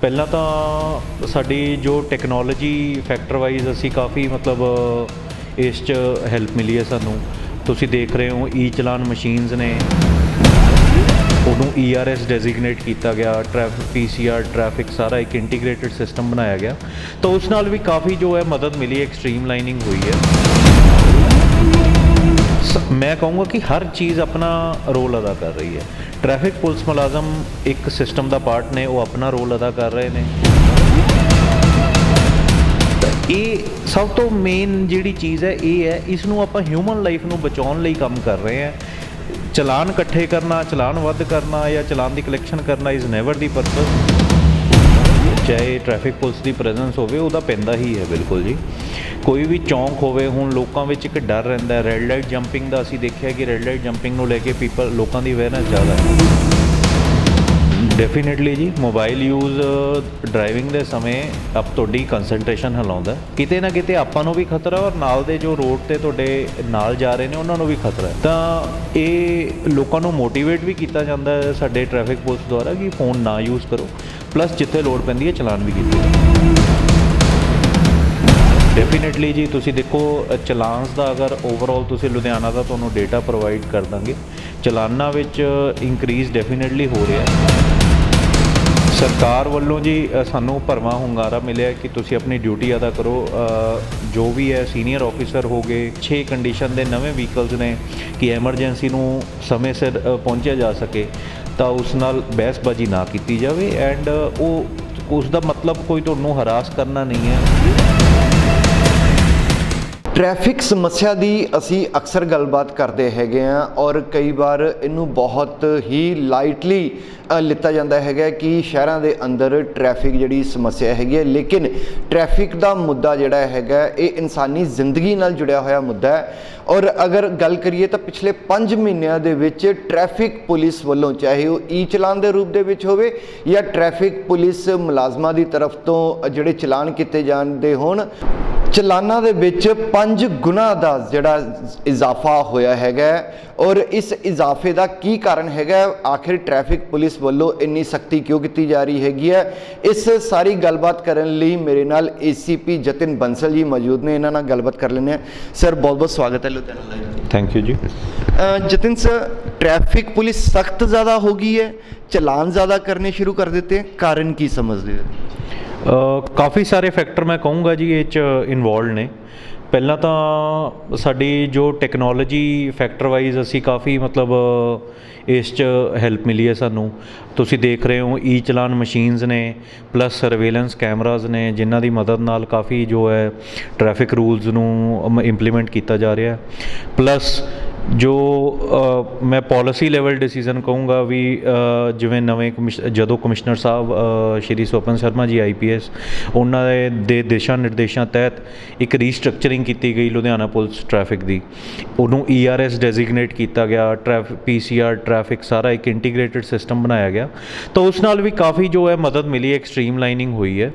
ਪਹਿਲਾਂ ਤਾਂ ਸਾਡੀ ਜੋ ਟੈਕਨੋਲੋਜੀ ਫੈਕਟਰ ਵਾਈਜ਼ ਅਸੀਂ ਕਾਫੀ ਮਤਲਬ ਇਸ 'ਚ ਹੈਲਪ ਮਿਲੀ ਹੈ ਸਾਨੂੰ। ਤੁਸੀਂ ਦੇਖ ਰਹੇ ਹੋ ਈ ਚਲਾਨ ਮਸ਼ੀਨਸ ਨੇ। ਉਹਨੂੰ ERS ਡੈਜ਼ਿਗਨੇਟ ਕੀਤਾ ਗਿਆ। ਟ੍ਰੈਫਿਕ ਪੀਸੀਆਰ ਟ੍ਰੈਫਿਕ ਸਾਰਾ ਇੱਕ ਇੰਟੀਗ੍ਰੇਟਿਡ ਸਿਸਟਮ ਬਣਾਇਆ ਗਿਆ। ਤਾਂ ਉਸ ਨਾਲ ਵੀ ਕਾਫੀ ਜੋ ਹੈ ਮਦਦ ਮਿਲੀ ਐਕਸਟ੍ਰੀਮ ਲਾਈਨਿੰਗ ਹੋਈ ਹੈ। ਮੈਂ ਕਹੂੰਗਾ ਕਿ ਹਰ ਚੀਜ਼ ਆਪਣਾ ਰੋਲ ਅਦਾ ਕਰ ਰਹੀ ਹੈ। ਟ੍ਰੈਫਿਕ ਪੁਲਿਸ ਮੁਲਾਜ਼ਮ ਇੱਕ ਸਿਸਟਮ ਦਾ ਪਾਰਟ ਨੇ, ਉਹ ਆਪਣਾ ਰੋਲ ਅਦਾ ਕਰ ਰਹੇ ਨੇ। ਇਹ ਸਭ ਤੋਂ ਮੇਨ ਜਿਹੜੀ ਚੀਜ਼ ਹੈ, ਇਹ ਹੈ ਇਸ ਨੂੰ ਆਪਾਂ ਹਿਊਮਨ ਲਾਈਫ ਨੂੰ ਬਚਾਉਣ ਲਈ ਕੰਮ ਕਰ ਰਹੇ ਹਾਂ। ਚਲਾਨ ਇਕੱਠੇ ਕਰਨਾ, ਚਲਾਨ ਵੱਧ ਕਰਨਾ ਜਾਂ ਚਲਾਨ ਦੀ ਕਲੈਕਸ਼ਨ ਕਰਨਾ ਇਜ਼ ਨੈਵਰ ਦੀ ਪਰਪਸ ਚਾਹੇ ਟ੍ਰੈਫਿਕ ਪੁਲਿਸ ਦੀ ਪ੍ਰੈਜ਼ੈਂਸ ਹੋਵੇ, ਉਹਦਾ ਪੈਂਦਾ ਹੀ ਹੈ, ਬਿਲਕੁਲ ਜੀ। ਕੋਈ ਵੀ ਚੌਂਕ ਹੋਵੇ, ਹੁਣ ਲੋਕਾਂ ਵਿੱਚ ਇੱਕ ਡਰ ਰਹਿੰਦਾ ਹੈ। ਰੈੱਡ ਲਾਈਟ ਜੰਪਿੰਗ ਦਾ ਅਸੀਂ ਦੇਖਿਆ ਕਿ ਰੈੱਡ ਲਾਈਟ ਜੰਪਿੰਗ ਨੂੰ ਲੈ ਕੇ ਪੀਪਲ ਲੋਕਾਂ ਦੀ ਅਵੇਅਰਨੈਸ ਜ਼ਿਆਦਾ ਹੈ। ਡੈਫੀਨਿਟਲੀ ਜੀ ਮੋਬਾਈਲ ਯੂਜ਼ ਡਰਾਈਵਿੰਗ ਦੇ ਸਮੇਂ ਆਪ ਤੁਹਾਡੀ ਕਨਸੈਂਟਰੇਸ਼ਨ ਹਿਲਾਉਂਦਾ ਕਿਤੇ ਨਾ ਕਿਤੇ ਆਪਾਂ ਨੂੰ ਵੀ ਖਤਰਾ ਔਰ ਨਾਲ ਦੇ ਜੋ ਰੋਡ ਤੇ ਤੁਹਾਡੇ ਨਾਲ ਜਾ ਰਹੇ ਨੇ, ਉਹਨਾਂ ਨੂੰ ਵੀ ਖਤਰਾ ਤਾਂ ਇਹ ਲੋਕਾਂ ਨੂੰ ਮੋਟੀਵੇਟ ਵੀ ਕੀਤਾ ਜਾਂਦਾ ਹੈ ਸਾਡੇ ਟ੍ਰੈਫਿਕ ਪੁਲਿਸ ਦੁਆਰਾ ਕਿ ਫੋਨ ਨਾ ਯੂਜ਼ ਕਰੋ। ਪਲੱਸ ਜਿੱਥੇ ਲੋੜ ਪੈਂਦੀ ਹੈ ਚਲਾਨ ਵੀ ਕੀਤੇ ਡੈਫੀਨਿਟਲੀ ਜੀ, ਤੁਸੀਂ ਦੇਖੋ ਚਲਾਨਸ ਦਾ ਅਗਰ ਓਵਰਆਲ ਤੁਸੀਂ ਲੁਧਿਆਣਾ ਦਾ ਤੁਹਾਨੂੰ ਡੇਟਾ ਪ੍ਰੋਵਾਈਡ ਕਰ ਦਾਂਗੇ, ਚਲਾਨਾਂ ਵਿੱਚ ਇਨਕਰੀਜ਼ ਡੈਫੀਨਿਟਲੀ ਹੋ ਰਿਹਾ ਹੈ। ਸਰਕਾਰ ਵੱਲੋਂ ਜੀ ਸਾਨੂੰ ਭਰਵਾਂ ਹੁੰਗਾਰਾ ਮਿਲਿਆ ਕਿ ਤੁਸੀਂ ਆਪਣੀ ਡਿਊਟੀ ਅਦਾ ਕਰੋ। ਜੋ ਵੀ ਹੈ ਸੀਨੀਅਰ ਆਫੀਸਰ ਹੋਗੇ 6 ਕੰਡੀਸ਼ਨ ਦੇ ਨਵੇਂ ਵਹੀਕਲਸ ਨੇ ਕਿ ਐਮਰਜੈਂਸੀ ਨੂੰ ਸਮੇਂ ਸਿਰ ਪਹੁੰਚਿਆ ਜਾ ਸਕੇ। ਤਾਂ ਉਸ ਨਾਲ ਬਹਿਸਬਾਜ਼ੀ ਨਾ ਕੀਤੀ ਜਾਵੇ ਐਂਡ ਉਹ, ਉਸ ਦਾ ਮਤਲਬ ਕੋਈ ਤੁਹਾਨੂੰ ਹਰਾਸ ਕਰਨਾ ਨਹੀਂ ਹੈ। ਟ੍ਰੈਫਿਕ ਸਮੱਸਿਆ ਦੀ ਅਸੀਂ ਅਕਸਰ ਗੱਲਬਾਤ ਕਰਦੇ ਹੈਗੇ ਆ ਔਰ ਕਈ ਵਾਰ ਇਹਨੂੰ ਬਹੁਤ ਹੀ ਲਾਈਟਲੀ ਲਿੱਤਾ ਜਾਂਦਾ ਹੈਗਾ ਕਿ ਸ਼ਹਿਰਾਂ ਦੇ ਅੰਦਰ ਟ੍ਰੈਫਿਕ ਜਿਹੜੀ ਸਮੱਸਿਆ ਹੈਗੀ ਹੈ। ਲੇਕਿਨ ਟ੍ਰੈਫਿਕ ਦਾ ਮੁੱਦਾ ਜਿਹੜਾ ਹੈਗਾ, ਇਹ ਇਨਸਾਨੀ ਜ਼ਿੰਦਗੀ ਨਾਲ ਜੁੜਿਆ ਹੋਇਆ ਮੁੱਦਾ ਹੈ। ਔਰ ਅਗਰ ਗੱਲ ਕਰੀਏ ਤਾਂ ਪਿਛਲੇ 5 ਮਹੀਨਿਆਂ ਦੇ ਵਿੱਚ ਟ੍ਰੈਫਿਕ ਪੁਲਿਸ ਵੱਲੋਂ, ਚਾਹੇ ਉਹ ਈ ਚਲਾਨ ਦੇ ਰੂਪ ਦੇ ਵਿੱਚ ਹੋਵੇ ਜਾਂ ਟ੍ਰੈਫਿਕ ਪੁਲਿਸ ਮੁਲਾਜ਼ਮਾਂ ਦੀ ਤਰਫ ਤੋਂ ਜਿਹੜੇ ਚਲਾਨ ਕੀਤੇ ਜਾਂਦੇ ਹੋਣ ਚਲਾਨਾਂ ਦੇ ਵਿੱਚ 5 ਗੁਣਾ ਦਾ ਜਿਹੜਾ ਇਜ਼ਾਫਾ ਹੋਇਆ ਹੈਗਾ ਔਰ ਇਸ ਇਜ਼ਾਫੇ ਦਾ ਕੀ ਕਾਰਨ ਹੈਗਾ? ਆਖਿਰ ਟ੍ਰੈਫਿਕ ਪੁਲਿਸ ਵੱਲੋਂ ਇੰਨੀ ਸਖਤੀ ਕਿਉਂ ਕੀਤੀ ਜਾ ਰਹੀ ਹੈਗੀ ਹੈ? ਇਸ ਸਾਰੀ ਗੱਲਬਾਤ ਕਰਨ ਲਈ ਮੇਰੇ ਨਾਲ ਏਸੀਪੀ ਜਤਿਨ ਬੰਸਲ ਜੀ ਮੌਜੂਦ ਨੇ। ਇਹਨਾਂ ਨਾਲ ਗੱਲਬਾਤ ਕਰ ਲੈਂਦੇ ਹਾਂ। ਸਰ ਬਹੁਤ ਬਹੁਤ ਸਵਾਗਤ ਹੈ ਲੁਧਿਆਣਾ ਲਾਈਵ ਥੈਂਕ ਯੂ ਜੀ। ਜਤਿਨ ਸਰ ਟ੍ਰੈਫਿਕ ਪੁਲਿਸ ਸਖਤ ਜ਼ਿਆਦਾ ਹੋ ਗਈ ਹੈ। ਚਲਾਨ ਜ਼ਿਆਦਾ ਕਰਨੇ ਸ਼ੁਰੂ ਕਰ ਦਿੱਤੇ। ਕਾਰਨ ਕੀ ਸਮਝਦੇ ਹੋ? ਕਾਫੀ ਸਾਰੇ ਫੈਕਟਰ ਮੈਂ ਕਹੂੰਗਾ ਜੀ ਇਹ ਚ ਇਨਵੋਲਡ ਨੇ। ਪਹਿਲਾਂ ਤਾਂ ਸਾਡੀ ਜੋ ਟੈਕਨੋਲੋਜੀ ਫੈਕਟਰ ਵਾਈਜ਼ ਅਸੀਂ ਕਾਫੀ ਮਤਲਬ ਇਸ ਚ ਹੈਲਪ ਮਿਲੀ ਹੈ ਸਾਨੂੰ। ਤੁਸੀਂ ਦੇਖ ਰਹੇ ਹੋ ਈ ਚਲਾਨ ਮਸ਼ੀਨਸ ਨੇ ਪਲੱਸ ਸਰਵੇਲੈਂਸ ਕੈਮਰਾਜ਼ ਨੇ, ਜਿਨ੍ਹਾਂ ਦੀ ਮਦਦ ਨਾਲ ਕਾਫੀ ਜੋ ਹੈ ਟ੍ਰੈਫਿਕ ਰੂਲਸ ਨੂੰ ਇੰਪਲੀਮੈਂਟ ਕੀਤਾ ਜਾ ਰਿਹਾ ਹੈ। ਪਲੱਸ ਜੋ ਮੈਂ ਪਾਲਿਸੀ ਲੈਵਲ ਡਿਸੀਜਨ ਕਹੂੰਗਾ ਵੀ ਜਿਵੇਂ ਨਵੇਂ ਕਮਿਸ਼- ਜਦੋਂ ਕਮਿਸ਼ਨਰ ਸਾਹਿਬ ਸ਼੍ਰੀ ਸਵਪਨ ਸ਼ਰਮਾ ਜੀ ਆਈਪੀਐਸ ਉਹਨਾਂ ਦੇ ਦਿਸ਼ਾ ਨਿਰਦੇਸ਼ਾਂ ਤਹਿਤ ਇੱਕ ਰੀਸਟਰਕਚਰਿੰਗ ਕੀਤੀ ਗਈ ਲੁਧਿਆਣਾ ਪੁਲਿਸ ਟ੍ਰੈਫਿਕ ਦੀ। ਉਹਨੂੰ ਈਆਰਐਸ ਡੈਜ਼ਿਗਨੇਟ ਕੀਤਾ ਗਿਆ ਟ੍ਰੈਫਿਕ ਪੀਸੀਆਰ ਟ੍ਰੈਫਿਕ ਸਾਰਾ ਇੱਕ ਇੰਟੀਗ੍ਰੇਟਿਡ ਸਿਸਟਮ ਬਣਾਇਆ ਗਿਆ। ਤਾਂ ਉਸ ਨਾਲ ਵੀ ਕਾਫੀ ਜੋ ਹੈ ਮਦਦ ਮਿਲੀ ਹੈ ਐਕਸਟ੍ਰੀਮ ਲਾਈਨਿੰਗ ਹੋਈ ਹੈ।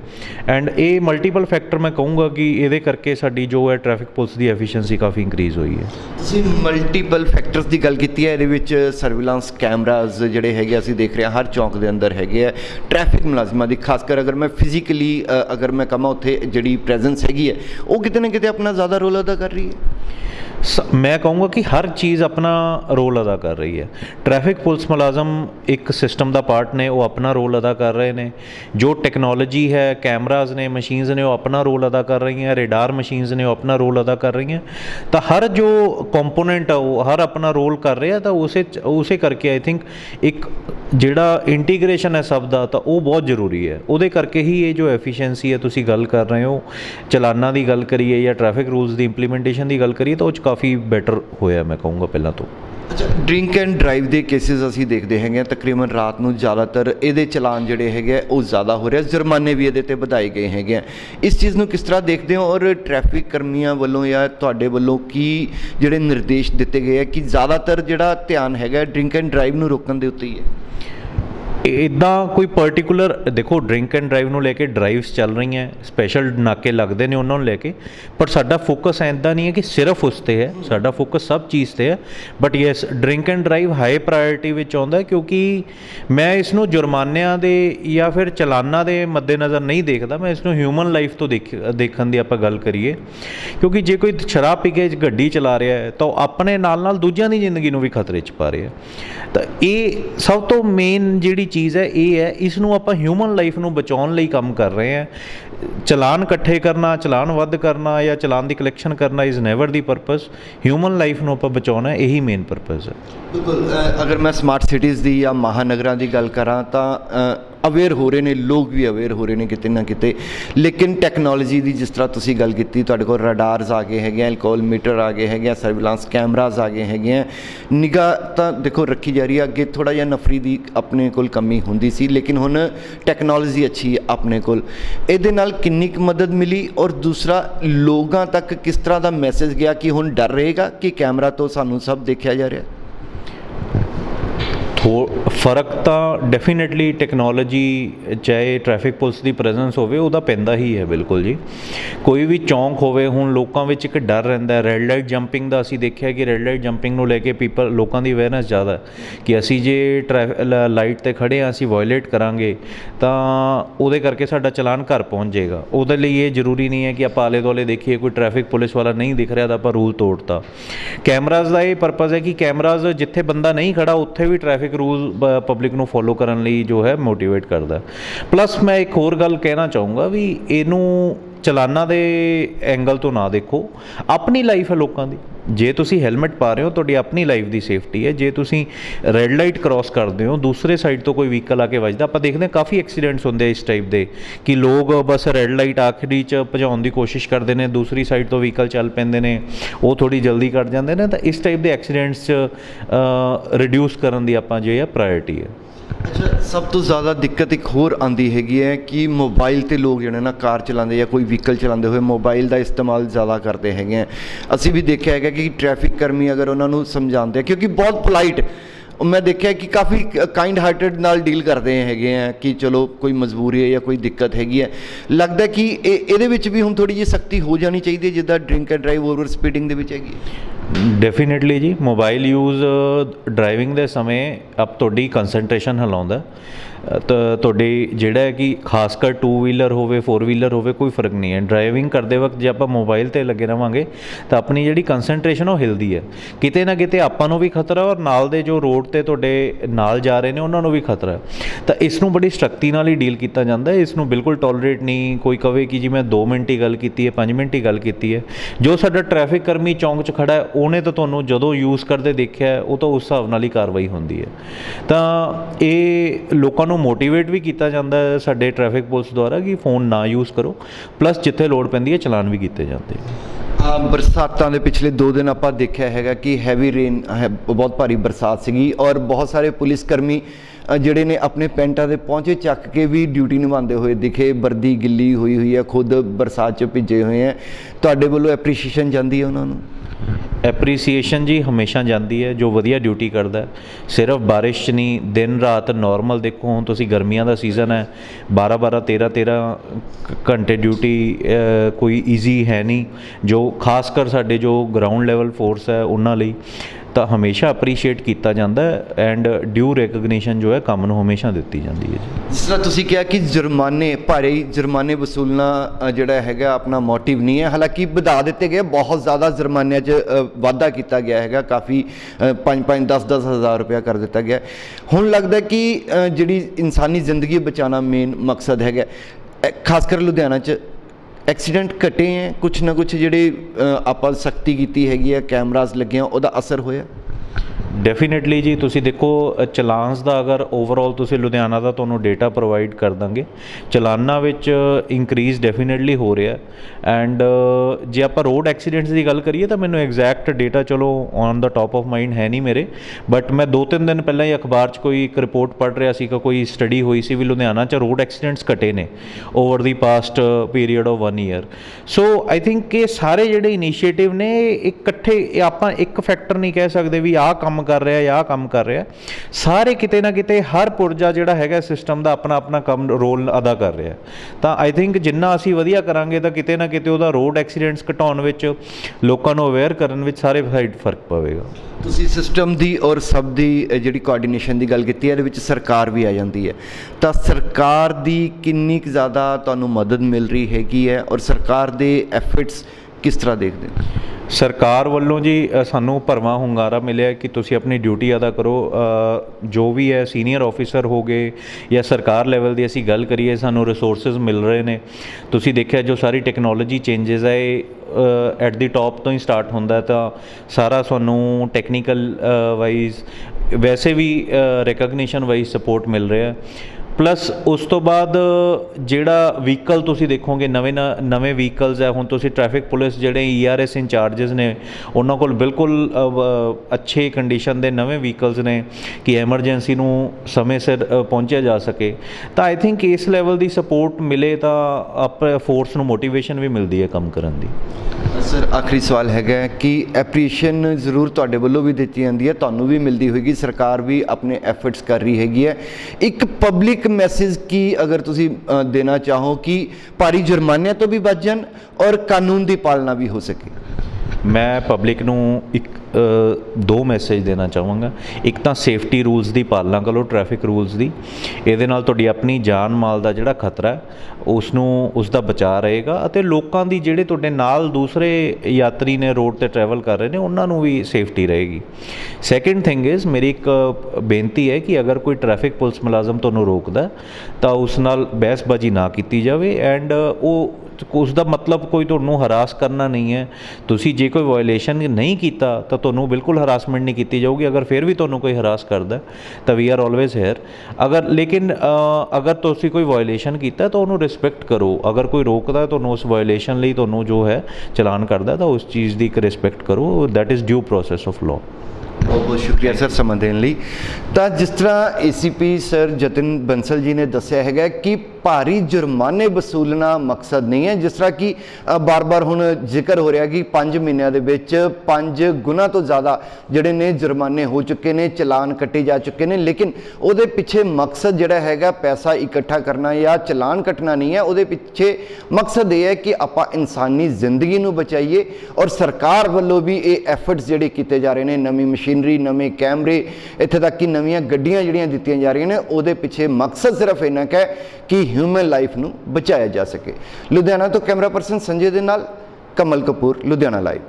ਐਂਡ ਇਹ ਮਲਟੀਪਲ ਫੈਕਟਰ ਮੈਂ ਕਹੂੰਗਾ ਕਿ ਇਹਦੇ ਕਰਕੇ ਸਾਡੀ ਜੋ ਹੈ ਟ੍ਰੈਫਿਕ ਪੁਲਿਸ ਦੀ ਐਫੀਸ਼ੀਐਂਸੀ ਕਾਫੀ ਇਨਕਰੀਜ਼ ਹੋਈ ਹੈ। ਤੁਸੀਂ ਮਲਟੀਪਲ ਫੈਕਟਰਸ ਦੀ ਗੱਲ ਕੀਤੀ ਹੈ, ਇਹਦੇ ਵਿੱਚ ਸਰਵੇਲੈਂਸ ਕੈਮਰਾਜ਼ ਜਿਹੜੇ ਹੈਗੇ ਅਸੀਂ ਦੇਖ ਰਹੇ ਹਾਂ, ਹਰ ਚੌਂਕ ਦੇ ਅੰਦਰ ਹੈਗੇ ਆ ਟ੍ਰੈਫਿਕ ਮੁਲਾਜ਼ਮਾਂ ਦੀ, ਖਾਸ ਕਰ ਅਗਰ ਮੈਂ ਫਿਜ਼ੀਕਲੀ ਅਗਰ ਮੈਂ ਕਹਾਂ ਉੱਥੇ ਜਿਹੜੀ ਪ੍ਰੈਜ਼ੈਂਸ ਹੈਗੀ ਹੈ, ਉਹ ਕਿਤੇ ਨਾ ਕਿਤੇ ਆਪਣਾ ਜ਼ਿਆਦਾ ਰੋਲ ਅਦਾ ਕਰ ਰਹੀ ਹੈ। ਮੈਂ ਕਹੂੰਗਾ ਕਿ ਹਰ ਚੀਜ਼ ਆਪਣਾ ਰੋਲ ਅਦਾ ਕਰ ਰਹੀ ਹੈ। ਟ੍ਰੈਫਿਕ ਪੁਲਿਸ ਮੁਲਾਜ਼ਮ ਇੱਕ ਸਿਸਟਮ ਦਾ ਪਾਰਟ ਨੇ, ਉਹ ਆਪਣਾ ਰੋਲ ਅਦਾ ਕਰ ਰਹੇ ਨੇ। ਜੋ ਟੈਕਨੋਲੋਜੀ ਹੈ ਕੈਮਰਾਜ਼ ਨੇ ਮਸ਼ੀਨਸ ਨੇ, ਉਹ ਆਪਣਾ ਰੋਲ ਅਦਾ ਕਰ ਰਹੀਆਂ ਰੇਡਾਰ ਮਸ਼ੀਨਸ ਨੇ, ਉਹ ਆਪਣਾ ਰੋਲ ਅਦਾ ਕਰ ਰਹੀਆਂ। ਤਾਂ ਹਰ ਜੋ ਕੰਪੋਨੈਂਟ ਆ, ਉਹ ਹਰ ਆਪਣਾ ਰੋਲ ਕਰ ਰਿਹਾ, ਤਾਂ ਉਸੇ ਉਸੇ ਕਰਕੇ ਆਈ ਥਿੰਕ ਇੱਕ ਜਿਹੜਾ ਇੰਟੀਗ੍ਰੇਸ਼ਨ ਹੈ ਸਭ ਦਾ, ਤਾਂ ਉਹ ਬਹੁਤ ਜ਼ਰੂਰੀ ਹੈ। ਉਹਦੇ ਕਰਕੇ ਹੀ ਇਹ ਜੋ ਐਫੀਸ਼ੀਐਂਸੀ ਹੈ, ਤੁਸੀਂ ਗੱਲ ਕਰ ਰਹੇ ਹੋ, ਚਲਾਨਾਂ ਦੀ ਗੱਲ ਕਰੀਏ ਜਾਂ ਟ੍ਰੈਫਿਕ ਰੂਲਸ ਦੀ ਇੰਪਲੀਮੈਂਟੇਸ਼ਨ ਦੀ ਗੱਲ ਕਰੀਏ, ਤਾਂ ਉਹ ਚ ਕਾਫੀ ਬੈਟਰ ਹੋਇਆ ਮੈਂ ਕਹੂੰਗਾ ਪਹਿਲਾਂ ਤੋਂ। ਅੱਛਾ ਡਰਿੰਕ ਐਂਡ ਡਰਾਈਵ ਦੇ ਕੇਸਿਸ ਅਸੀਂ ਦੇਖਦੇ ਹੈਗੇ ਆ ਤਕਰੀਬਨ ਰਾਤ ਨੂੰ ਜ਼ਿਆਦਾਤਰ ਇਹਦੇ ਚਲਾਨ ਜਿਹੜੇ ਹੈਗੇ ਆ, ਉਹ ਜ਼ਿਆਦਾ ਹੋ ਰਿਹਾ ਜੁਰਮਾਨੇ ਵੀ ਇਹਦੇ ਤੇ ਵਧਾਏ ਗਏ ਹੈਗੇ ਆ। ਇਸ ਚੀਜ਼ ਨੂੰ ਕਿਸ ਤਰ੍ਹਾਂ ਦੇਖਦੇ ਹੋ ਔਰ ਟ੍ਰੈਫਿਕ ਕਰਮੀਆਂ ਵੱਲੋਂ ਜਾਂ ਤੁਹਾਡੇ ਵੱਲੋਂ ਕੀ ਜਿਹੜੇ ਨਿਰਦੇਸ਼ ਦਿੱਤੇ ਗਏ ਆ ਕਿ ਜ਼ਿਆਦਾਤਰ ਜਿਹੜਾ ਧਿਆਨ ਹੈਗਾ ਡਰਿੰਕ ਐਂਡ ਡਰਾਈਵ ਨੂੰ ਰੋਕਣ ਦੇ ਉੱਤੇ ਹੀ ਹੈ? ਇਦਾਂ ਕੋਈ ਪਾਰਟਿਕੂਲਰ ਦੇਖੋ ਡਰਿੰਕ ਐਂਡ ਡਰਾਈਵ ਨੂੰ ਲੈ ਕੇ ਡਰਾਈਵਸ ਚੱਲ ਰਹੀਆਂ ਸਪੈਸ਼ਲ ਨਾਕੇ ਲੱਗਦੇ ਨੇ ਉਹਨਾਂ ਨੂੰ ਲੈ ਕੇ ਪਰ ਸਾਡਾ ਫੋਕਸ ਐਂਦਾ ਨਹੀਂ ਹੈ ਕਿ ਸਿਰਫ ਉਸ ਤੇ ਹੈ, ਸਾਡਾ ਫੋਕਸ ਸਭ ਚੀਜ਼ ਤੇ ਹੈ but yes drink and drive high priority ਵਿੱਚ ਆਉਂਦਾ ਕਿਉਂਕਿ ਮੈਂ ਇਸ ਨੂੰ ਜੁਰਮਾਨਿਆਂ ਦੇ ਜਾਂ ਫਿਰ ਚਲਾਨਾਂ ਦੇ ਮੱਦੇਨਜ਼ਰ ਨਹੀਂ ਦੇਖਦਾ, ਮੈਂ ਇਸ ਨੂੰ ਹਿਊਮਨ ਲਾਈਫ ਤੋਂ ਦੇਖ, ਦੇਖਣ ਦੀ ਆਪਾਂ ਗੱਲ ਕਰੀਏ, ਕਿਉਂਕਿ ਜੇ ਕੋਈ ਸ਼ਰਾਬ ਪੀ ਕੇ ਗੱਡੀ ਚਲਾ ਰਿਹਾ ਹੈ, ਤਾਂ ਉਹ ਆਪਣੇ ਨਾਲ ਨਾਲ ਦੂਜਿਆਂ ਦੀ ਜ਼ਿੰਦਗੀ ਨੂੰ ਵੀ ਖਤਰੇ 'ਚ ਪਾ ਰਿਹਾ ਤਾਂ ਇਹ ਸਭ ਤੋਂ ਮੇਨ ਜਿਹੜੀ ਚੀਜ਼ ਹੈ, ਇਹ ਹੈ ਇਸ ਨੂੰ ਆਪਾਂ ਹਿਊਮਨ ਲਾਈਫ ਨੂੰ ਬਚਾਉਣ ਲਈ ਕੰਮ ਕਰ ਰਹੇ ਹਾਂ। ਚਲਾਨ ਇਕੱਠੇ ਕਰਨਾ, ਚਲਾਨ ਵੱਧ ਕਰਨਾ ਜਾਂ ਚਲਾਨ ਦੀ ਕਲੈਕਸ਼ਨ ਕਰਨਾ is never the purpose human life ਨੂੰ ਆਪਾਂ ਬਚਾਉਣਾ, ਇਹੀ ਮੇਨ ਪਰਪਸ ਹੈ। ਬਿਲਕੁਲ ਅਗਰ ਮੈਂ ਸਮਾਰਟ ਸਿਟੀਜ਼ ਦੀ ਜਾਂ ਮਹਾਨਗਰਾਂ ਦੀ ਗੱਲ ਕਰਾਂ ਤਾਂ ਅਵੇਅਰ ਹੋ ਰਹੇ ਨੇ, ਲੋਕ ਵੀ ਅਵੇਅਰ ਹੋ ਰਹੇ ਨੇ ਕਿਤੇ ਨਾ ਕਿਤੇ। ਲੇਕਿਨ ਟੈਕਨੋਲੋਜੀ ਦੀ ਜਿਸ ਤਰ੍ਹਾਂ ਤੁਸੀਂ ਗੱਲ ਕੀਤੀ, ਤੁਹਾਡੇ ਕੋਲ ਰਡਾਰਸ ਆ ਗਏ ਹੈਗੇ ਆ ਐਲਕੋਹਲ ਮੀਟਰ ਆ ਗਏ ਹੈਗੇ ਆ ਸਰਵੇਲੈਂਸ ਕੈਮਰਾਜ਼ ਆ ਗਏ ਹੈਗੇ ਆ। ਨਿਗਾਹ ਤਾਂ ਦੇਖੋ ਰੱਖੀ ਜਾ ਰਹੀ ਹੈ ਅੱਗੇ ਥੋੜਾ ਜਿਹਾ ਨਫਰੀ ਦੀ ਆਪਣੇ ਕੋਲ ਕਮੀ ਹੁੰਦੀ ਸੀ, ਲੇਕਿਨ ਹੁਣ ਟੈਕਨੋਲੋਜੀ ਅੱਛੀ ਹੈ ਆਪਣੇ ਕੋਲ। ਇਹਦੇ ਨਾਲ ਕਿੰਨੀ ਕੁ ਮਦਦ ਮਿਲੀ ਔਰ ਦੂਸਰਾ, ਲੋਕਾਂ ਤੱਕ ਕਿਸ ਤਰ੍ਹਾਂ ਦਾ ਮੈਸੇਜ ਗਿਆ ਕਿ ਹੁਣ ਡਰ ਰਹੇਗਾ ਕਿ ਕੈਮਰਾ ਤੋਂ ਸਾਨੂੰ ਸਭ ਦੇਖਿਆ ਜਾ ਰਿਹਾ? ਹੋ ਫ਼ਰਕ ਤਾਂ ਡੈਫੀਨਿਟਲੀ ਟੈਕਨੋਲੋਜੀ ਚਾਹੇ ਟ੍ਰੈਫਿਕ ਪੁਲਿਸ ਦੀ ਪ੍ਰੈਜ਼ੈਂਸ ਹੋਵੇ, ਉਹਦਾ ਪੈਂਦਾ ਹੀ ਹੈ, ਬਿਲਕੁਲ ਜੀ। ਕੋਈ ਵੀ ਚੌਂਕ ਹੋਵੇ, ਹੁਣ ਲੋਕਾਂ ਵਿੱਚ ਇੱਕ ਡਰ ਰਹਿੰਦਾ ਹੈ। ਰੈੱਡ ਲਾਈਟ ਜੰਪਿੰਗ ਦਾ ਅਸੀਂ ਦੇਖਿਆ ਕਿ ਰੈੱਡ ਲਾਈਟ ਜੰਪਿੰਗ ਨੂੰ ਲੈ ਕੇ ਪੀਪਲ ਲੋਕਾਂ ਦੀ ਅਵੇਅਰਨੈਸ ਜ਼ਿਆਦਾ ਕਿ ਅਸੀਂ ਜੇ ਲਾਈਟ ਤੇ ਖੜੇ ਆ ਅਸੀਂ ਵਾਇਲੇਟ ਕਰਾਂਗੇ, ਤਾਂ ਉਹਦੇ ਕਰਕੇ ਸਾਡਾ ਚਲਾਨ ਘਰ ਪਹੁੰਚ ਜਾਏਗਾ। ਉਹਦੇ ਲਈ ਇਹ ਜ਼ਰੂਰੀ ਨਹੀਂ ਹੈ ਕਿ ਆਪਾਂ ਆਲੇ ਦੁਆਲੇ ਦੇਖੀਏ, ਕੋਈ ਟ੍ਰੈਫਿਕ ਪੁਲਿਸ ਵਾਲਾ ਨਹੀਂ ਦਿਖ ਰਿਹਾ ਤਾਂ ਆਪਾਂ ਰੂਲ ਤੋੜਤਾ। ਕੈਮਰਾਜ਼ ਦਾ ਇਹ ਪਰਪਸ ਹੈ ਕਿ ਕੈਮਰਾਜ਼ ਜਿੱਥੇ ਬੰਦਾ ਨਹੀਂ ਖੜਾ, ਉੱਥੇ ਵੀ ਟ੍ਰੈਫਿਕ ਰੂਲ ਪਬਲਿਕ ਨੂੰ ਫੋਲੋ ਕਰਨ ਲਈ ਜੋ ਹੈ ਮੋਟੀਵੇਟ ਕਰਦਾ। ਪਲੱਸ ਮੈਂ ਇੱਕ ਹੋਰ ਗੱਲ ਕਹਿਣਾ ਚਾਹੂੰਗਾ ਵੀ ਇਹਨੂੰ ਚਲਾਨਾ ਦੇ ਐਂਗਲ ਤੋਂ ਨਾ ਦੇਖੋ। ਆਪਣੀ ਲਾਈਫ ਹੈ ਲੋਕਾਂ ਦੀ। ਜੇ ਤੁਸੀਂ ਹੈਲਮਟ ਪਾ ਰਹੇ ਹੋ, ਤੁਹਾਡੀ ਆਪਣੀ ਲਾਈਫ ਦੀ ਸੇਫਟੀ ਹੈ। ਜੇ ਤੁਸੀਂ ਰੈੱਡ ਲਾਈਟ ਕ੍ਰਾਸ ਕਰਦੇ ਹੋ, ਦੂਸਰੇ ਸਾਈਡ ਤੋਂ ਕੋਈ ਵਹੀਕਲ ਆ ਕੇ ਵੱਜਦਾ, ਆਪਾਂ ਦੇਖਦੇ ਹਾਂ, ਕਾਫੀ ਐਕਸੀਡੈਂਟਸ ਹੁੰਦੇ ਆ ਇਸ ਟਾਈਪ ਦੇ ਕਿ ਲੋਕ ਬਸ ਰੈੱਡ ਲਾਈਟ ਆਖਰੀ ਚ ਭਜਾਉਣ ਦੀ ਕੋਸ਼ਿਸ਼ ਕਰਦੇ ਨੇ, ਦੂਸਰੀ ਸਾਈਡ ਤੋਂ ਵਹੀਕਲ ਚੱਲ ਪੈਂਦੇ ਨੇ, ਉਹ ਥੋੜੀ ਜਲਦੀ ਕੱਟ ਜਾਂਦੇ ਨੇ। ਤਾਂ ਇਸ ਟਾਈਪ ਦੇ ਐਕਸੀਡੈਂਟਸ ਚ ਰਿਡਿਊਸ ਕਰਨ ਦੀ ਆਪਾਂ ਜੇ ਆ ਪ੍ਰਾਇੋਰਟੀ ਹੈ। ਅੱਛਾ, ਸਭ ਤੋਂ ਜ਼ਿਆਦਾ ਦਿੱਕਤ ਇੱਕ ਹੋਰ ਆਂਦੀ ਹੈਗੀ ਹੈ ਕਿ ਮੋਬਾਈਲ ਤੇ ਲੋਕ ਜਿਹੜੇ ਨਾ ਕਾਰ ਚਲਾਉਂਦੇ ਜਾਂ ਕੋਈ ਵਹੀਕਲ ਚਲਾਉਂਦੇ ਹੋਏ ਮੋਬਾਈਲ ਦਾ ਇਸਤੇਮਾਲ ਜ਼ਿਆਦਾ ਕਰਦੇ ਹੈਗੇ ਆ ਅਸੀਂ ਵੀ ਦੇਖਿਆ ਹੈਗਾ ਕਿ ਟ੍ਰੈਫਿਕ ਕਰਮੀ ਅਗਰ ਉਹਨਾਂ ਨੂੰ ਸਮਝਾਉਂਦੇ ਆ, ਕਿਉਂਕਿ ਬਹੁਤ ਪੋਲਾਈਟ ਮੈਂ ਦੇਖਿਆ ਕਿ ਕਾਫੀ ਕਾਈਂਡ ਹਾਰਟਡ ਨਾਲ ਡੀਲ ਕਰਦੇ ਹੈਗੇ ਆ ਕਿ ਚਲੋ ਕੋਈ ਮਜਬੂਰੀ ਹੈ ਜਾਂ ਕੋਈ ਦਿੱਕਤ ਹੈਗੀ ਹੈ। ਲੱਗਦਾ ਕਿ ਇਹ, ਇਹਦੇ ਵਿੱਚ ਵੀ ਹੁਣ ਥੋੜੀ ਜਿਹੀ ਸਖਤੀ ਹੋ ਜਾਣੀ ਚਾਹੀਦੀ ਹੈ ਜਿੱਦਾਂ drink and drive over speeding ਦੇ ਵਿੱਚ ਹੈਗੀ ਹੈ। ਡੈਫੀਨਿਟਲੀ ਜੀ ਮੋਬਾਈਲ ਯੂਜ਼ ਡਰਾਈਵਿੰਗ ਦੇ ਸਮੇਂ ਆਪ ਤੁਹਾਡੀ ਕਨਸੈਂਟਰੇਸ਼ਨ ਹਿਲਾਉਂਦਾ ਤੁਹਾਡੇ ਜਿਹੜਾ ਹੈ ਕਿ ਖਾਸ ਕਰ 2 ਵੀਲਰ ਹੋਵੇ 4 ਵੀਲਰ ਹੋਵੇ, ਕੋਈ ਫ਼ਰਕ ਨਹੀਂ ਹੈ। ਡਰਾਈਵਿੰਗ ਕਰਦੇ ਵਕਤ ਜੇ ਆਪਾਂ ਮੋਬਾਈਲ ਤੇ ਲੱਗੇ ਰਵਾਂਗੇ, ਤਾਂ ਆਪਣੀ ਜਿਹੜੀ ਕਨਸੈਂਟਰੇਸ਼ਨ ਉਹ ਹਿਲਦੀ ਹੈ। ਕਿਤੇ ਨਾ ਕਿਤੇ ਆਪਾਂ ਨੂੰ ਵੀ ਖਤਰਾ ਔਰ ਨਾਲ ਦੇ ਜੋ ਰੋਡ ਤੇ ਤੁਹਾਡੇ ਨਾਲ ਜਾ ਰਹੇ ਨੇ, ਉਹਨਾਂ ਨੂੰ ਵੀ ਖਤਰਾ ਤਾਂ ਇਸ ਨੂੰ ਬੜੀ ਸਖਤੀ ਨਾਲ ਹੀ ਡੀਲ ਕੀਤਾ ਜਾਂਦਾ ਹੈ। ਇਸ ਨੂੰ ਬਿਲਕੁਲ ਟੋਲਰੇਟ ਨਹੀਂ ਕੋਈ ਕਵੇ ਕਿ ਜੀ ਮੈਂ 2 ਮਿੰਟ ਹੀ ਗੱਲ ਕੀਤੀ ਹੈ 5 ਮਿੰਟ ਹੀ ਗੱਲ ਕੀਤੀ ਹੈ। ਜੋ ਸਾਡਾ ਟ੍ਰੈਫਿਕ ਕਰਮੀ ਚੌਂਕ 'ਚ ਖੜਾ ਹੈ, ਉਹਨੇ ਤਾਂ ਤੁਹਾਨੂੰ ਜਦੋਂ ਯੂਜ਼ ਕਰਦੇ ਦੇਖਿਆ ਉਹ ਤਾਂ ਉਸ ਹਿਸਾਬ ਨਾਲ ਹੀ ਕਾਰਵਾਈ ਹੁੰਦੀ ਹੈ। ਤਾਂ ਇਹ ਲੋਕਾਂ ਨੂੰ ਮੋਟੀਵੇਟ ਵੀ ਕੀਤਾ ਜਾਂਦਾ ਹੈ ਸਾਡੇ ਟ੍ਰੈਫਿਕ ਪੁਲਿਸ ਦੁਆਰਾ ਕਿ ਫੋਨ ਨਾ ਯੂਜ਼ ਕਰੋ। ਪਲੱਸ ਜਿੱਥੇ ਲੋੜ ਪੈਂਦੀ ਹੈ ਚਲਾਨ ਵੀ ਕੀਤੇ ਜਾਂਦੇ ਹੈ ਬਰਸਾਤਾਂ ਦੇ ਪਿਛਲੇ 2 ਦਿਨ ਆਪਾਂ ਦੇਖਿਆ ਹੈਗਾ ਕਿ ਹੈਵੀ ਰੇਨ ਬਹੁਤ ਭਾਰੀ ਬਰਸਾਤ ਸੀਗੀ ਔਰ ਬਹੁਤ ਸਾਰੇ ਪੁਲਿਸ ਕਰਮੀ ਜਿਹੜੇ ਨੇ ਆਪਣੇ ਪੈਂਟਾਂ ਦੇ ਪਹੁੰਚੇ ਚੱਕ ਕੇ ਵੀ ਡਿਊਟੀ ਨਿਭਾਉਂਦੇ ਹੋਏ ਦਿਖੇ। ਵਰਦੀ ਗਿੱਲੀ ਹੋਈ ਹੋਈ ਹੈ, ਖੁਦ ਬਰਸਾਤ 'ਚ ਭਿੱਜੇ ਹੋਏ ਹੈ। ਤੁਹਾਡੇ ਵੱਲੋਂ ਐਪਰੀਸ਼ੀਏਸ਼ਨ ਜਾਂਦੀ ਹੈ ਉਹਨਾਂ ਨੂੰ? ਐਪਰੀਸੀਏਸ਼ਨ ਜੀ ਹਮੇਸ਼ਾ ਜਾਂਦੀ ਹੈ, ਜੋ ਵਧੀਆ ਡਿਊਟੀ ਕਰਦਾ ਸਿਰਫ ਬਾਰਿਸ਼ 'ਚ ਨਹੀਂ, ਦਿਨ ਰਾਤ ਨਾਰਮਲ ਦੇਖੋ, ਹੁਣ ਤੁਸੀਂ ਗਰਮੀਆਂ ਦਾ ਸੀਜ਼ਨ ਹੈ 12 12 13 13 ਘੰਟੇ ਡਿਊਟੀ ਕੋਈ ਈਜ਼ੀ ਹੈ ਨਹੀਂ। ਜੋ, ਖਾਸ ਕਰ ਸਾਡੇ ਜੋ ਗਰਾਊਂਡ ਲੈਵਲ ਫੋਰਸ ਹੈ, ਉਹਨਾਂ ਲਈ। ਤਾਂ ਹਮੇਸ਼ਾ ਅਪਰੀਸ਼ੀਏਟ ਕੀਤਾ ਜਾਂਦਾ ਐਂਡ ਡਿਊ ਰੈਕਗਨੀਸ਼ਨ ਜੋ ਹੈ ਕੰਮ ਨੂੰ ਹਮੇਸ਼ਾ ਦਿੱਤੀ ਜਾਂਦੀ ਹੈ ਜੀ। ਜਿਸ ਤਰ੍ਹਾਂ ਤੁਸੀਂ ਕਿਹਾ ਕਿ ਜੁਰਮਾਨੇ, ਭਾਰੇ ਜੁਰਮਾਨੇ ਵਸੂਲਣਾ ਜਿਹੜਾ ਹੈਗਾ ਆਪਣਾ ਮੋਟਿਵ ਨਹੀਂ ਹੈ। ਹਾਲਾਂਕਿ ਵਧਾ ਦਿੱਤੇ ਗਏ, ਬਹੁਤ ਜ਼ਿਆਦਾ ਜੁਰਮਾਨਿਆਂ 'ਚ ਵਾਧਾ ਕੀਤਾ ਗਿਆ ਹੈਗਾ। ਕਾਫੀ 5-5 10-10 ਹਜ਼ਾਰ ਰੁਪਇਆ ਕਰ ਦਿੱਤਾ ਗਿਆ। ਹੁਣ ਲੱਗਦਾ ਕਿ ਜਿਹੜੀ ਇਨਸਾਨੀ ਜ਼ਿੰਦਗੀ ਬਚਾਉਣਾ ਮੇਨ ਮਕਸਦ ਹੈਗਾ। ਖਾਸ ਕਰ ਲੁਧਿਆਣਾ 'ਚ ਐਕਸੀਡੈਂਟ ਘਟੇ ਹੈ, ਕੁਛ ਨਾ ਕੁਛ ਜਿਹੜੇ ਆਪਾਂ ਸਖਤੀ ਕੀਤੀ ਹੈਗੀ ਹੈ, ਕੈਮਰਾਜ਼ ਲੱਗੇ ਆ, ਉਹਦਾ ਅਸਰ ਹੋਇਆ? ਡੈਫੀਨਿਟਲੀ ਜੀ ਤੁਸੀਂ ਦੇਖੋ ਅ, ਚਲਾਨਸ ਦਾ ਅਗਰ ਓਵਰਆਲ ਤੁਸੀਂ ਲੁਧਿਆਣਾ ਦਾ ਤੁਹਾਨੂੰ ਡੇਟਾ ਪ੍ਰੋਵਾਈਡ ਕਰ ਦਾਂਗੇ ਚਲਾਨਾਂ ਵਿੱਚ ਇਨਕਰੀਜ਼ ਡੈਫੀਨਿਟਲੀ ਹੋ ਰਿਹਾ ਐਂਡ ਜੇ ਆਪਾਂ ਰੋਡ ਐਕਸੀਡੈਂਟਸ ਦੀ ਗੱਲ ਕਰੀਏ ਤਾਂ ਮੈਨੂੰ ਐਗਜ਼ੈਕਟ ਡੇਟਾ ਚਲੋ on the top of mind ਹੈ ਨਹੀਂ ਮੇਰੇ ਬਟ ਮੈਂ ਦੋ ਤਿੰਨ ਦਿਨ ਪਹਿਲਾਂ ਹੀ ਅਖਬਾਰ 'ਚ ਕੋਈ ਇੱਕ ਰਿਪੋਰਟ ਪੜ੍ਹ ਰਿਹਾ ਸੀ ਕਿ ਕੋਈ ਸਟੱਡੀ ਹੋਈ ਸੀ ਵੀ ਲੁਧਿਆਣਾ 'ਚ ਰੋਡ ਐਕਸੀਡੈਂਟਸ ਘਟੇ ਨੇ over the past period of 1 year so I think ਇਹ ਸਾਰੇ ਜਿਹੜੇ ਇਨੀਸ਼ੀਏਟਿਵ ਨੇ ਇਕੱਠੇ ਆਪਾਂ ਇੱਕ ਫੈਕਟਰ ਨਹੀਂ ਕਹਿ ਸਕਦੇ ਵੀ ਆਹ ਕੰਮ ਕਰ ਰਿਹਾ ਜਾਂ ਆਹ ਕੰਮ ਕਰ ਰਿਹਾ, ਸਾਰੇ ਕਿਤੇ ਨਾ ਕਿਤੇ ਹਰ ਪੁਰਜਾ ਜਿਹੜਾ ਹੈਗਾ ਸਿਸਟਮ ਦਾ ਆਪਣਾ ਆਪਣਾ ਕੰਮ ਰੋਲ ਅਦਾ ਕਰ ਰਿਹਾ। ਤਾਂ ਆਈ ਥਿੰਕ ਜਿੰਨਾ ਅਸੀਂ ਵਧੀਆ ਕਰਾਂਗੇ ਤਾਂ ਕਿਤੇ ਨਾ ਕਿਤੇ ਉਹਦਾ ਰੋਡ ਐਕਸੀਡੈਂਟਸ ਘਟਾਉਣ ਵਿੱਚ, ਲੋਕਾਂ ਨੂੰ ਅਵੇਅਰ ਕਰਨ ਵਿੱਚ ਸਾਰੇ ਸਾਈਡ ਫ਼ਰਕ ਪਵੇਗਾ। ਤੁਸੀਂ ਸਿਸਟਮ ਦੀ ਔਰ ਸਭ ਦੀ ਜਿਹੜੀ ਕੋਆਰਡੀਨੇਸ਼ਨ ਦੀ ਗੱਲ ਕੀਤੀ ਹੈ, ਇਹਦੇ ਵਿੱਚ ਸਰਕਾਰ ਵੀ ਆ ਜਾਂਦੀ ਹੈ। ਤਾਂ ਸਰਕਾਰ ਦੀ ਕਿੰਨੀ ਕੁ ਜ਼ਿਆਦਾ ਤੁਹਾਨੂੰ ਮਦਦ ਮਿਲ ਰਹੀ ਹੈਗੀ ਹੈ ਔਰ ਸਰਕਾਰ ਦੇ ਐਫਰਟਸ ਕਿਸ ਤਰ੍ਹਾਂ ਦੇਖਦੇ ਹੋ? ਸਰਕਾਰ ਵੱਲੋਂ ਜੀ ਸਾਨੂੰ ਭਰਵਾਂ ਹੁੰਗਾਰਾ ਮਿਲਿਆ ਕਿ ਤੁਸੀਂ ਆਪਣੀ ਡਿਊਟੀ ਅਦਾ ਕਰੋ। ਜੋ ਵੀ ਹੈ, ਸੀਨੀਅਰ ਆਫੀਸਰ ਹੋਗੇ ਜਾਂ ਸਰਕਾਰ ਲੈਵਲ ਦੀ ਅਸੀਂ ਗੱਲ ਕਰੀਏ, ਸਾਨੂੰ ਰਿਸੋਰਸਸ ਮਿਲ ਰਹੇ ਨੇ। ਤੁਸੀਂ ਦੇਖਿਆ ਜੋ ਸਾਰੀ ਟੈਕਨੋਲੋਜੀ ਚੇਂਜਸ ਹੈ ਐਟ ਦੀ ਟਾਪ ਤੋਂ ਹੀ ਸਟਾਰਟ ਹੁੰਦਾ ਤਾਂ ਸਾਰਾ ਸਾਨੂੰ ਟੈਕਨੀਕਲ ਵਾਈਜ਼ ਵੈਸੇ ਵੀ ਰੈਕਗਨੀਸ਼ਨ ਵਾਈਜ਼ ਸਪੋਰਟ ਮਿਲ ਰਿਹਾ। ਹੈ ਪਲੱਸ ਉਸ ਤੋਂ ਬਾਅਦ ਜਿਹੜਾ ਵਹੀਕਲ ਤੁਸੀਂ ਦੇਖੋਗੇ, ਨਵੇਂ ਨ- ਨਵੇਂ ਵਹੀਕਲਸ ਹੈ, ਹੁਣ ਤੁਸੀਂ ਟ੍ਰੈਫਿਕ ਪੁਲਿਸ ਜਿਹੜੇ E ਈਆਰਐਸ ਇੰਚਾਰजेस ਨੇ, ਉਹਨਾਂ ਕੋਲ ਬਿਲਕੁਲ ਅੱਛੇ ਕੰਡੀਸ਼ਨ ਦੇ ਨਵੇਂ ਵਹੀਕਲਸ ਨੇ ਕਿ ਐਮਰਜੈਂਸੀ ਨੂੰ ਸਮੇਂ ਸਿਰ ਪਹੁੰਚਿਆ ਜਾ ਸਕੇ। ਤਾਂ ਆਈ ਥਿੰਕ ਇਸ ਲੈਵਲ ਦੀ ਸਪੋਰਟ ਮਿਲੇ ਤਾਂ ਆਪ ਫੋਰਸ ਨੂੰ ਮੋਟੀਵੇਸ਼ਨ ਵੀ ਮਿਲਦੀ ਹੈ ਕੰਮ ਕਰਨ ਦੀ। ਸਰ, ਆਖਰੀ ਸਵਾਲ ਹੈਗਾ ਕਿ ਐਪਰੀਸ਼ੀਏਸ਼ਨ ਜ਼ਰੂਰ ਤੁਹਾਡੇ ਵੱਲੋਂ ਵੀ ਦਿੱਤੀ ਜਾਂਦੀ ਹੈ, ਤੁਹਾਨੂੰ ਵੀ ਮਿਲਦੀ ਹੋਏਗੀ, ਸਰਕਾਰ ਵੀ ਆਪਣੇ ਐਫਰਟਸ ਕਰ ਰਹੀ ਹੈਗੀ ਹੈ। ਇੱਕ ਪਬਲਿਕ ਮੈਸੇਜ ਕੀ ਅਗਰ ਤੁਸੀਂ ਦੇਣਾ ਚਾਹੋ ਕਿ ਭਾਰੀ ਜੁਰਮਾਨਿਆਂ ਤੋਂ ਵੀ ਬਚ ਜਾਣ ਔਰ ਕਾਨੂੰਨ ਦੀ ਪਾਲਣਾ ਵੀ ਹੋ ਸਕੇ? ਮੈਂ ਪਬਲਿਕ ਨੂੰ ਇੱਕ ਦੋ ਮੈਸੇਜ ਦੇਣਾ ਚਾਹਾਂਗਾ। ਇੱਕ ਤਾਂ ਸੇਫਟੀ ਰੂਲਸ ਦੀ, ਪਾਲਣਾ ਕਰੋ ਟ੍ਰੈਫਿਕ ਰੂਲਸ ਦੀ। ਇਹਦੇ ਨਾਲ ਤੁਹਾਡੀ ਆਪਣੀ ਜਾਨ ਮਾਲ ਦਾ ਜਿਹੜਾ ਖਤਰਾ ਹੈ ਉਸ ਨੂੰ ਉਸ ਦਾ ਬਚਾਅ ਰਹੇਗਾ ਅਤੇ ਲੋਕਾਂ ਦੀ ਜਿਹੜੇ ਤੁਹਾਡੇ ਨਾਲ ਦੂਸਰੇ ਯਾਤਰੀ ਨੇ ਰੋਡ ਤੇ ਟਰੈਵਲ ਕਰ ਰਹੇ ਨੇ, ਉਹਨਾਂ ਨੂੰ ਵੀ ਸੇਫਟੀ ਰਹੇਗੀ। ਸੈਕਿੰਡ ਥਿੰਗ ਇਜ਼ ਮੇਰੀ ਇੱਕ ਬੇਨਤੀ ਹੈ ਕਿ ਅਗਰ ਕੋਈ ਟ੍ਰੈਫਿਕ ਪੁਲਿਸ ਮੁਲਾਜ਼ਮ ਤੁਹਾਨੂੰ ਰੋਕਦਾ ਤਾਂ ਉਸ ਨਾਲ ਬਹਿਸਬਾਜ਼ੀ ਨਾ ਕੀਤੀ ਜਾਵੇ ਐਂਡ ਉਹ ਉਸ ਦਾ ਮਤਲਬ ਕੋਈ ਤੁਹਾਨੂੰ ਹਰਾਸ ਕਰਨਾ ਨਹੀਂ ਹੈ। ਤੁਸੀਂ ਜੇ ਕੋਈ ਵਾਇਓਲੇਸ਼ਨ ਨਹੀਂ ਕੀਤਾ, ਤਾਂ ਤੁਹਾਨੂੰ ਬਿਲਕੁਲ ਹਰਾਸਮੈਂਟ ਨਹੀਂ ਕੀਤੀ ਜਾਊਗੀ। ਅਗਰ ਫਿਰ ਵੀ ਤੁਹਾਨੂੰ ਕੋਈ ਹਰਾਸ ਕਰਦਾ, ਤਾਂ ਵੀ ਆਰ ਆਲਵੇਜ਼ ਹੇਅਰ ਅਗਰ, ਲੇਕਿਨ ਅਗਰ ਤੁਸੀਂ ਕੋਈ ਵਾਇਓਲੇਸ਼ਨ ਕੀਤਾ, ਤਾਂ ਉਹਨੂੰ ਰਿਸਪੈਕਟ ਕਰੋ। ਅਗਰ ਕੋਈ ਰੋਕਦਾ, ਤੁਹਾਨੂੰ ਉਸ ਵਾਇਓਲੇਸ਼ਨ ਲਈ ਤੁਹਾਨੂੰ ਜੋ ਹੈ ਚਲਾਨ ਕਰਦਾ, ਤਾਂ ਉਸ ਚੀਜ਼ ਦੀ ਇੱਕ ਰਿਸਪੈਕਟ ਕਰੋ। That is due process of law ਬਹੁਤ ਬਹੁਤ ਸ਼ੁਕਰੀਆ ਸਰ ਸਮਾਂ ਦੇਣ ਲਈ। ਤਾਂ ਜਿਸ ਤਰ੍ਹਾਂ ਏਸੀਪੀ ਸਰ ਜਤਨ ਬੰਸਲ ਜੀ ਨੇ ਦੱਸਿਆ ਹੈਗਾ ਕਿ ਭਾਰੀ ਜੁਰਮਾਨੇ ਵਸੂਲਣਾ ਮਕਸਦ ਨਹੀਂ ਹੈ ਜਿਸ ਤਰ੍ਹਾਂ ਕਿ ਅ, ਬਾਰ-ਬਾਰ ਹੁਣ ਜ਼ਿਕਰ ਹੋ ਰਿਹਾ ਕਿ 5 ਮਹੀਨਿਆਂ ਦੇ ਵਿੱਚ 5 ਗੁਣਾ ਤੋਂ ਜ਼ਿਆਦਾ ਜਿਹੜੇ ਨੇ ਜੁਰਮਾਨੇ ਹੋ ਚੁੱਕੇ ਨੇ ਚਲਾਨ ਕੱਟੇ ਜਾ ਚੁੱਕੇ ਨੇ ਲੇਕਿਨ ਉਹਦੇ ਪਿੱਛੇ ਮਕਸਦ ਜਿਹੜਾ ਹੈਗਾ ਪੈਸਾ ਇਕੱਠਾ ਕਰਨਾ ਜਾਂ ਚਲਾਨ ਕੱਟਣਾ ਨਹੀਂ ਹੈ ਉਹਦੇ ਪਿੱਛੇ ਮਕਸਦ ਇਹ ਹੈ ਕਿ ਆਪਾਂ ਇਨਸਾਨੀ ਜ਼ਿੰਦਗੀ ਨੂੰ ਬਚਾਈਏ ਔਰ ਸਰਕਾਰ ਵੱਲੋਂ ਵੀ ਇਹ ਐਫਰਟਸ ਜਿਹੜੇ ਕੀਤੇ ਜਾ ਰਹੇ ਨੇ ਨਵੀਂ ਮਸ਼ੀਨ ਮਸ਼ੀਨਰੀ ਨਵੇਂ ਕੈਮਰੇ, ਇੱਥੇ ਤੱਕ ਕਿ ਨਵੀਆਂ ਗੱਡੀਆਂ ਜਿਹੜੀਆਂ ਦਿੱਤੀਆਂ ਜਾ ਰਹੀਆਂ ਨੇ, ਉਹਦੇ ਪਿੱਛੇ ਮਕਸਦ ਸਿਰਫ ਇੰਨਾ ਕੁ ਹੈ ਕਿ ਹਿਊਮਨ ਲਾਈਫ ਨੂੰ ਬਚਾਇਆ ਜਾ ਸਕੇ। ਲੁਧਿਆਣਾ ਤੋਂ ਕੈਮਰਾ ਪਰਸਨ ਸੰਜੇ ਦੇ ਨਾਲ ਕਮਲ ਕਪੂਰ, ਲੁਧਿਆਣਾ ਲਾਈਵ